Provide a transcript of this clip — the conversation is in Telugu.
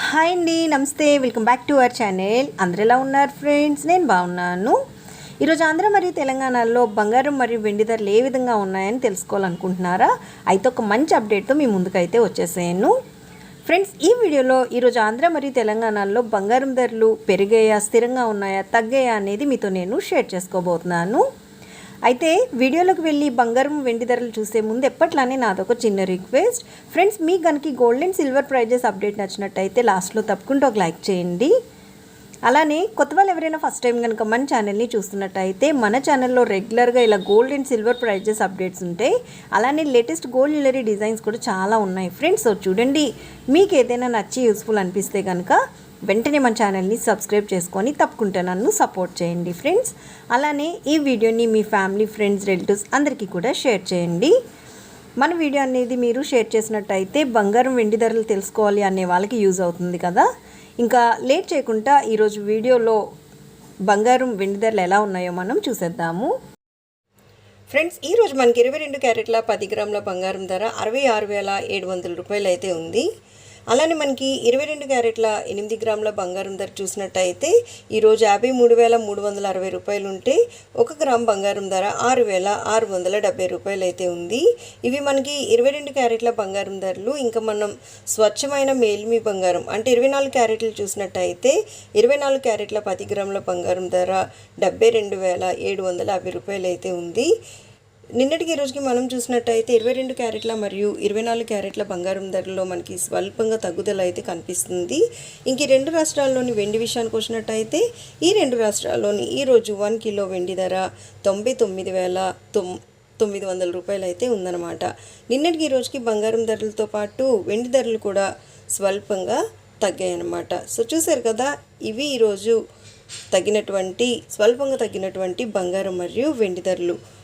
హాయ్ అండి నమస్తే. Welcome back to our channel. అందరు ఎలా ఉన్నారు ఫ్రెండ్స్? నేను బాగున్నాను. ఈరోజు ఆంధ్ర మరియు తెలంగాణలో బంగారం మరియు వెండి ధరలు ఏ విధంగా ఉన్నాయని తెలుసుకోవాలనుకుంటున్నారా? అయితే ఒక మంచి అప్డేట్తో మీ ముందుకైతే వచ్చేసాను ఫ్రెండ్స్ ఈ వీడియోలో ఈరోజు ఆంధ్ర మరియు తెలంగాణలో బంగారం ధరలు పెరిగాయా స్థిరంగా ఉన్నాయా తగ్గాయా అనేది మీతో నేను షేర్ చేసుకోబోతున్నాను. అయితే వీడియోలోకి వెళ్ళి బంగారం వెండి ధరలు చూసే ముందు ఎప్పట్లానే నాదొక చిన్న రిక్వెస్ట్. ఫ్రెండ్స్ మీ కనుక gold and silver prizes update నచ్చినట్టయితే లాస్ట్లో తప్పకుండా ఒక లైక్ చేయండి. అలానే కొత్త వాళ్ళు ఎవరైనా ఫస్ట్ టైం కనుక మన ఛానల్ని చూస్తున్నట్టయితే మన ఛానల్లో రెగ్యులర్గా ఇలా gold and silver prizes updates ఉంటాయి అలానే లేటెస్ట్ గోల్డ్ జ్యువెలరీ డిజైన్స్ కూడా చాలా ఉన్నాయి. ఫ్రెండ్స్ సో చూడండి. మీకు ఏదైనా నచ్చి యూస్ఫుల్ అనిపిస్తే కనుక వెంటనే మన ఛానల్ని సబ్స్క్రైబ్ చేసుకొని తప్పకుండా నన్ను సపోర్ట్ చేయండి ఫ్రెండ్స్. అలానే ఈ వీడియోని మీ ఫ్యామిలీ ఫ్రెండ్స్ రిలేటివ్స్ అందరికీ కూడా షేర్ చేయండి. మన వీడియో అనేది మీరు షేర్ చేసినట్టయితే బంగారం వెండి ధరలు తెలుసుకోవాలి అనే వాళ్ళకి యూజ్ అవుతుంది కదా. ఇంకా లేట్ చేయకుండా ఈరోజు వీడియోలో బంగారం వెండి ధరలు ఎలా ఉన్నాయో మనం చూసేద్దాము. ఫ్రెండ్స్ ఈరోజు మనకి ఇరవై రెండు క్యారెట్ల పది గ్రాముల బంగారం ధర అరవై ఆరు వేల ఏడు వందల రూపాయలు అయితే ఉంది. అలానే మనకి ఇరవై రెండు క్యారెట్ల ఎనిమిది గ్రాముల బంగారం ధర చూసినట్టయితే ఈరోజు యాభై మూడు వేల మూడు వందల అరవై రూపాయలు ఉంటే ఒక గ్రామ్ బంగారం ధర ఆరు వేల ఆరు వందల డెబ్బై రూపాయలు అయితే ఉంది. ఇవి మనకి ఇరవై రెండు క్యారెట్ల బంగారం ధరలు ఇంకా మనం స్వచ్ఛమైన మేల్మి బంగారం అంటే ఇరవై నాలుగు క్యారెట్లు చూసినట్టయితే ఇరవై నాలుగు క్యారెట్ల పది గ్రాముల బంగారం ధర డెబ్బై రెండు వేల ఏడు వందల యాభై రూపాయలు అయితే ఉంది. నిన్నటికి ఈ రోజుకి మనం చూసినట్టయితే ఇరవై రెండు క్యారెట్ల మరియు ఇరవై నాలుగు క్యారెట్ల బంగారం ధరలో మనకి స్వల్పంగా తగ్గుదల అయితే కనిపిస్తుంది. ఇంక రెండు రాష్ట్రాల్లోని వెండి విషయానికి వచ్చినట్టయితే ఈ రెండు రాష్ట్రాల్లోని ఈరోజు వన్ కిలో వెండి ధర తొంభై తొమ్మిది వేల తొమ్ తొమ్మిది వందల రూపాయలు అయితే ఉందన్నమాట. నిన్నటికి ఈ రోజుకి బంగారం ధరలతో పాటు వెండి ధరలు కూడా స్వల్పంగా తగ్గాయన్నమాట. సో చూసారు కదా ఇవి ఈరోజు తగ్గినటువంటి స్వల్పంగా తగ్గినటువంటి బంగారం మరియు వెండి ధరలు.